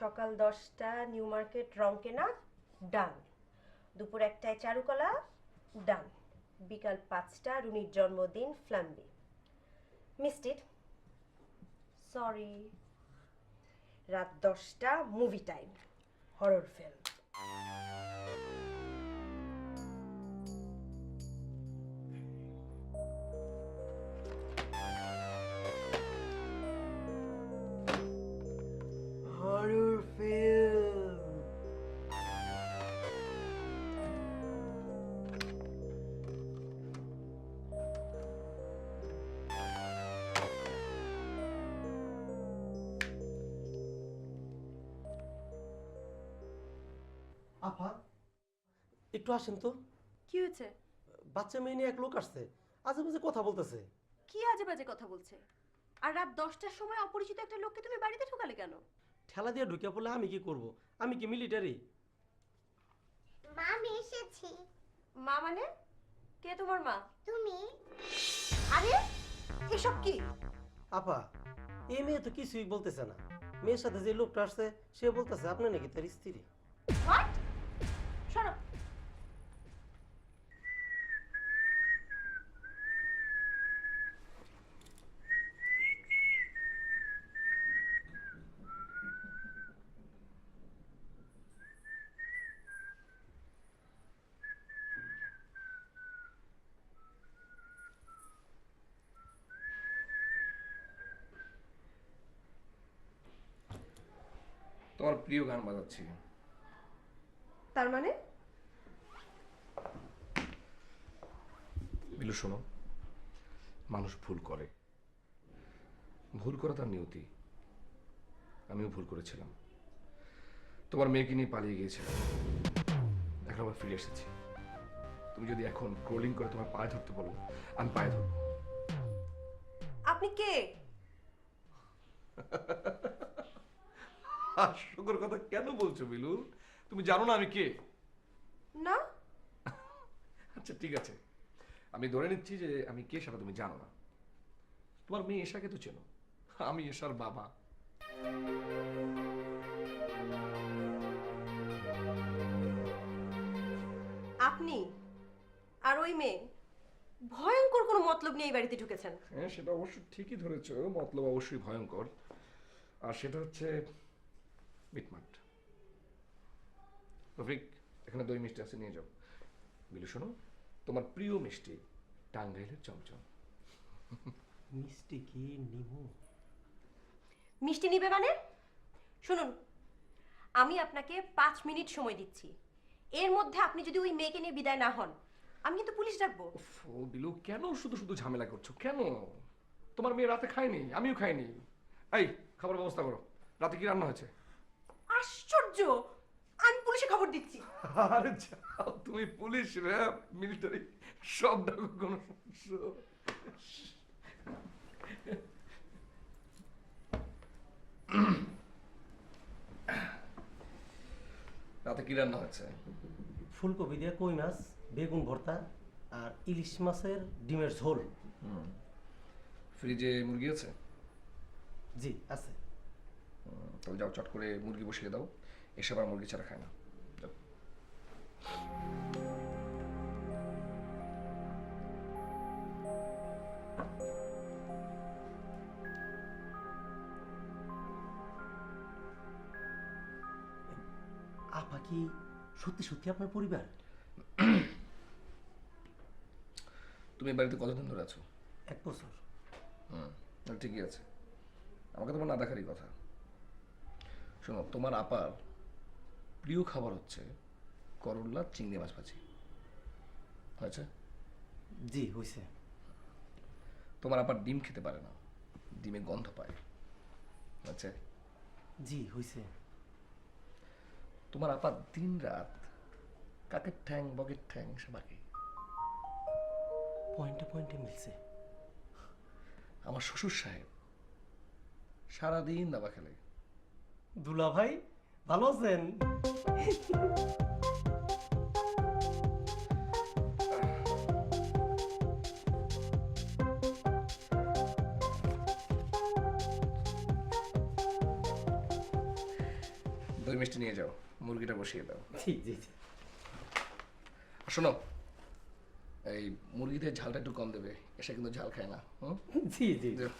সকাল দশটা, new market, রংকেনা, ডান। দুপুর একটায় চারুকলা, ডান। বিকাল পাঁচটা, রুনির জন্মদিন, ফ্ল্যাম্বি। মিস্টিড সরি। রাত দশটা, movie time horror film horror আপা একটু আসেন তো। কি হয়েছে? বাচ্চা মেয়ে নিয়ে এক লোক আসছে আজে বাজে কথা বলতেছে। কি আজে বাজে কথা বলছে? আর রাত দশটার সময় অপরিচিত একটা লোককে তুমি বাড়িতে ঢোকালে কেন? ঠেলা দিয়ে ঢুকে পড়লে আমি কি করব? আমি কি মিলিটারি মা আমি এসেছি। মা মানে? কে তোমার মা? তুমি? আরে এসব কি? আপা এই মেয়ে তো কিছুই বলতেছে না। মেয়ের সাথে যে লোকটা আসছে সে বলতেছে আপনি নাকি তার স্ত্রী? হোয়াট সরো তোমার প্রিয় গান বাজাচ্ছি। তার মানে? বিলু শোনো। মানুষ ভুল করে। ভুল করা তার নিয়তি। আমিও ভুল করেছিলাম। তোমার মেয়েকে নিয়ে পালিয়ে গিয়েছিলাম। এখন আবার ফিরে এসেছি। তুমি যদি এখন ক্রোলিং করে তোমার পায়ে ধরতে বলো আমি পায়ে ধরবো। আপনি কে? হাস্যকর কথা কেন বলছো বিলু তুমি জানো না আমি কে? না। আচ্ছা ঠিক আছে। আমি ধরে নিচ্ছি যে আমি কে সেটা তুমি জানো না। তোমার মেয়ে এশাকে তো চেনো। আমি এশার বাবা। আপনি আর ওই মেয়ে ভয়ঙ্কর কোনো মতলব নিয়ে এই বাড়িতে ঢুকেছেন। হ্যাঁ সেটা অবশ্য ঠিকই ধরেছ। মতলব অবশ্যই ভয়ঙ্কর। আর সেটা হচ্ছে মিটমাট রফিক এখানে দই মিষ্টি আছে নিয়ে যাও। বিলু শোনো তোমার প্রিয় মিষ্টি টাঙ্গাইলের চমচম। মিষ্টি কি নিমু? মিষ্টি নিবে মানে? শুনুন আমি আপনাকে পাঁচ মিনিট সময় দিচ্ছি। এর মধ্যে আপনি যদি ওই মেয়েকে নিয়ে বিদায় না হন আমি কিন্তু পুলিশ ডাকবো। ও বিলু কেন শুধু শুধু ঝামেলা করছ? কেন? তোমার মেয়ে রাতে খায়নি আমিও খাইনি। এই খাবার ব্যবস্থা করো। রাতে কি রান্না হয়েছে? আশ্চর্য! আমি পুলিশে খবর দিচ্ছি। আরে যাও তুমি পুলিশ র্যাব মিলিটারি সব ডাকো কোনো সমস্যা রাতে কি রান্না হয়েছে? ফুলকপি দিয়ে কই মাছ বেগুন ভর্তা আর ইলিশ মাছের ডিমের ঝোল। ফ্রিজে মুরগি আছে? জি আছে। তাহলে যাও চট করে মুরগি বসিয়ে দাও। এসব আর মুরগি ছাড়া খায় না। আপা কি সত্যি সত্যি আপনার পরিবার? তুমি বাড়িতে কতদিন ধরে আছো? এক বছর। হুম তাহলে ঠিকই আছে। আমাকে তোমার না দেখারই কথা। শোনো তোমার আপার প্রিয় খাবার হচ্ছে করল্লা চিংড়ি মাছ ভাজি। হয়েছে? জি হয়েছে। তোমার আপার ডিম খেতে পারে না ডিমে গন্ধ পায়। আচ্ছা জি হয়েছে। তোমার আপা দিন রাত কাকের ঠ্যাং বগের ঠ্যাং সেবাকে পয়েন্টে পয়েন্টে মিলছে। আমার শ্বশুর সাহেব সারাদিন দাবা খেলে। দুলা ভাই ভালো আছেন? দই মিষ্টি নিয়ে যাও মুরগিটা বসিয়ে দাও। জি জি জি আর শোনো এই মুরগিতে ঝালটা একটু কম দেবে এসে কিন্তু ঝাল খায় না হুম? জি জি যাও।